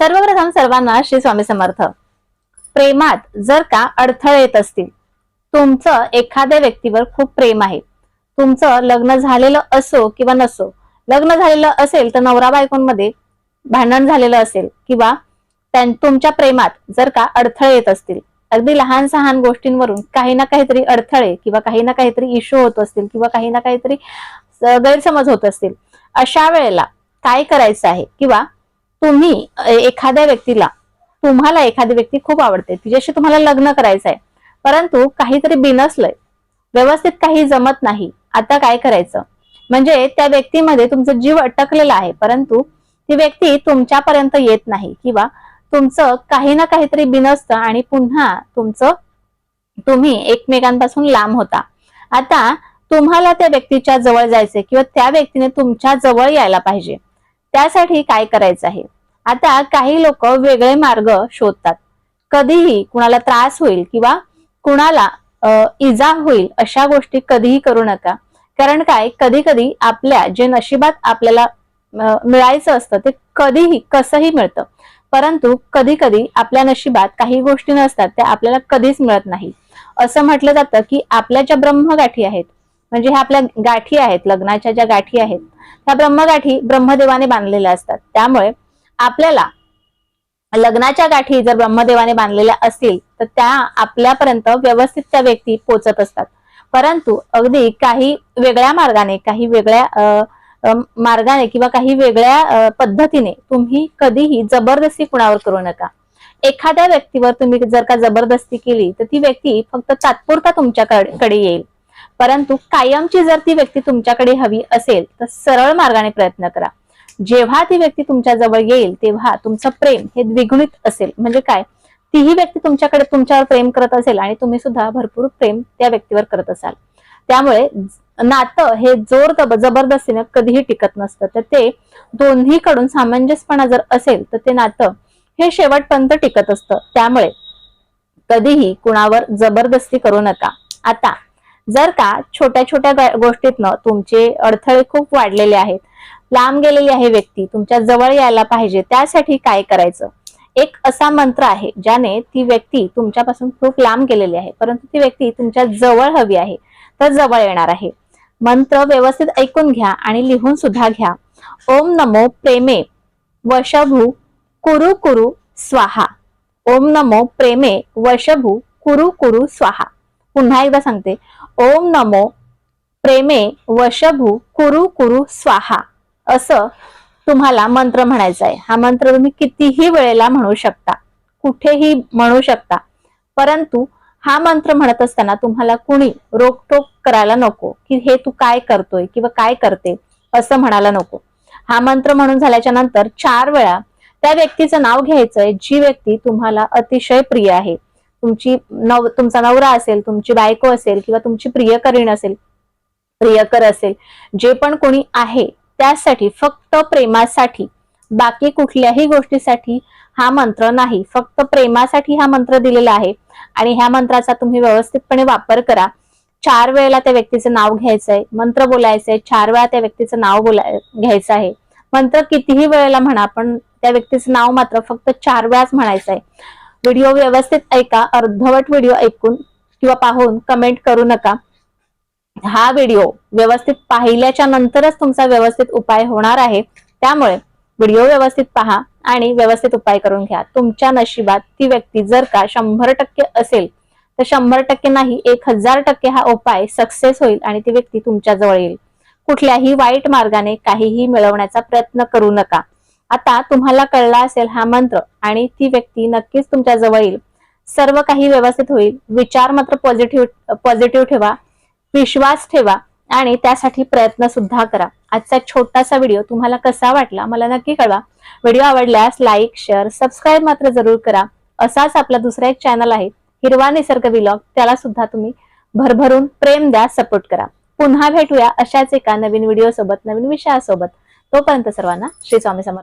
सर्वप्रथम सर्वांना श्री स्वामी समर्थ. प्रेमात जर का अडथळे येत असतील तुमचं एखाद्या व्यक्तीवर खूप प्रेम आहे. तुमचं लग्न झालेलं असो किंवा नसो लग्न झालेलं असेल तर नवरा बायकोंमध्ये भांडण झालेलं असेल किंवा तुमच्या प्रेमात जर का अडथळे येत असतील अगदी लहान सहान गोष्टींवरून काही ना काहीतरी अडथळे किंवा काही ना काहीतरी इश्यू होत असतील किंवा काही ना काहीतरी गैरसमज होत असतील अशा वेळेला काय करायचं आहे? किंवा तुम्ही एखाद्या व्यक्तीला तुम्हाला एखादी व्यक्ती खूप आवडते तिच्याशी तुम्हाला लग्न करायचं आहे परंतु काहीतरी बिनसलंय व्यवस्थित काही जमत नाही आता काय करायचं? म्हणजे त्या व्यक्तीमध्ये तुमचा जीव अटकलेला आहे परंतु ती व्यक्ती तुमच्यापर्यंत येत नाही किंवा तुमचं काही ना काहीतरी बिनसतं आणि पुन्हा तुमचं तुम्ही एकमेकांपासून लांब होता. आता तुम्हाला त्या व्यक्तीच्या जवळ जायचंय किंवा त्या व्यक्तीने तुमच्या जवळ यायला पाहिजे. त्यासाठी काय करायचं आहे? आता काही लोक वेगळे मार्ग शोधतात. कधीही कुणाला त्रास होईल किंवा कुणाला इजा होईल अशा गोष्टी कधीही करू नका. कारण काय? कधी कधी आपल्या जे नशिबात आपल्याला मिळायचं असतं ते कधीही कसंही मिळतं. परंतु कधी कधी आपल्या नशिबात काही गोष्टी नसतात त्या आपल्याला कधीच मिळत नाही. असं म्हटलं जातं की आपल्या ज्या ब्रह्मगाठी आहेत म्हणजे ह्या आपल्या गाठी आहेत लग्नाच्या ज्या गाठी आहेत त्या ब्रह्मगाठी ब्रह्मदेवाने बांधलेल्या असतात. त्यामुळे आपल्याला लग्नाच्या गाठी जर ब्रह्मदेवाने बांधलेल्या असतील तर त्या आपल्यापर्यंत व्यवस्थित त्या व्यक्ती पोचत असतात. परंतु अगदी काही वेगळ्या मार्गाने काही वेगळ्या मार्गाने किंवा काही वेगळ्या पद्धतीने तुम्ही कधीही जबरदस्ती कुणावर करू नका. एखाद्या व्यक्तीवर तुम्ही जर का जबरदस्ती केली तर ती व्यक्ती फक्त तात्पुरता तुमच्याकडे येईल. परंतु कायमची जर ती व्यक्ती तुमच्याकडे हवी असेल तर सरळ मार्गाने प्रयत्न करा. जेव्हा ती व्यक्ती तुमच्या जवळ येईल तेव्हा तुमचं प्रेम हे द्विगुणित असेल. म्हणजे काय? तीही व्यक्ती तुमच्याकडे तुमच्यावर प्रेम करत असेल आणि तुम्ही सुद्धा भरपूर प्रेम त्या व्यक्तीवर करत असाल. त्यामुळे नातं हे जोर जबरदस्तीनं कधीही टिकत नसतं. तर ते दोन्हीकडून सामंजस्यपणा जर असेल तर ते नातं हे शेवटपर्यंत टिकत असतं. त्यामुळे कधीही कुणावर जबरदस्ती करू नका. आता जर का छोट्या छोट्या गोष्टीतनं तुमचे अडथळे खूप वाढलेले आहेत लांब गेलेली आहे व्यक्ती तुमच्या जवळ यायला पाहिजे त्यासाठी काय करायचं? एक असा मंत्र आहे ज्याने ती व्यक्ती तुमच्यापासून खूप लांब गेलेली आहे परंतु ती व्यक्ती तुमच्या जवळ हवी आहे तर जवळ येणार आहे. मंत्र व्यवस्थित ऐकून घ्या आणि लिहून सुद्धा घ्या. ओम नमो प्रेमे वशभू कुरु कुरु स्वाहा. ओम नमो प्रेमे वशभू कुरु कुरु स्वाहा. पुन्हा एकदा सांगते. ओम नमो प्रेमे वशभू कुरु कुरु स्वाहा. असं तुम्हाला मंत्र म्हणायचा आहे. हा मंत्र तुम्ही कितीही वेळेला म्हणू शकता. कुठेही म्हणू शकता. परंतु हा मंत्र म्हणत असताना तुम्हाला कुणी रोकटोक करायला नको. की हे तू काय करतोय किंवा काय करते असं म्हणायला नको. हा मंत्र म्हणून झाल्याच्यानंतर चार वेळा त्या व्यक्तीचं नाव घ्यायचंय. जी व्यक्ती तुम्हाला अतिशय प्रिय आहे. तुमची नव तुमचा नवरा असेल तुमची बायको असेल किंवा तुमची प्रियकरीण असेल प्रियकर असेल जे पण कोणी आहे त्यासाठी फक्त प्रेमासाठी. बाकी कुठल्याही गोष्टीसाठी हा मंत्र नाही. फक्त प्रेमासाठी हा मंत्र दिलेला आहे. आणि ह्या मंत्राचा तुम्ही व्यवस्थितपणे वापर करा. चार वेळेला त्या व्यक्तीचं नाव घ्यायचंय. मंत्र बोलायचंय. चार वेळा त्या व्यक्तीचं नाव बोलाय घ्यायचं आहे. मंत्र कितीही वेळेला म्हणा पण त्या व्यक्तीचं नाव मात्र फक्त चार वेळाच म्हणायचं आहे व्हिडिओ व्यवस्थित ऐका. अर्धवट व्हिडिओ ऐकून किंवा पाहून कमेंट करू नका. हा व्हिडिओ व्यवस्थित पाहिल्याच्या नंतरच तुमचा व्यवस्थित उपाय होणार आहे. त्यामुळे व्हिडिओ व्यवस्थित पहा आणि व्यवस्थित उपाय करून घ्या. तुमच्या नशिबात ती व्यक्ती जर का शंभर टक्के असेल तर शंभर टक्के नाही एक हजार टक्के हा उपाय सक्सेस होईल आणि ती व्यक्ती तुमच्या जवळ येईल. कुठल्याही वाईट मार्गाने काहीही मिळवण्याचा प्रयत्न करू नका. आता तुम्हाला कळला असेल हा मंत्र आणि ती व्यक्ती नक्कीच तुमच्या जवळ येईल. सर्व काही व्यवस्थित होईल. विचार मात्र पॉझिटिव्ह पॉझिटिव्ह ठेवा. विश्वास ठेवा आणि त्यासाठी प्रयत्न सुद्धा करा. आजचा छोटासा व्हिडिओ तुम्हाला कसा वाटला मला नक्की कळवा. व्हिडिओ आवडल्यास लाईक शेअर सबस्क्राईब मात्र जरूर करा. असाच आपला दुसरा एक चॅनल आहे हिरवा निसर्ग विलॉग त्याला सुद्धा तुम्ही भरभरून प्रेम द्या सपोर्ट करा. पुन्हा भेटूया अशाच एका नवीन व्हिडिओ सोबत नवीन विषयासोबत. तोपर्यंत सर्वांना श्री स्वामी समर्थ.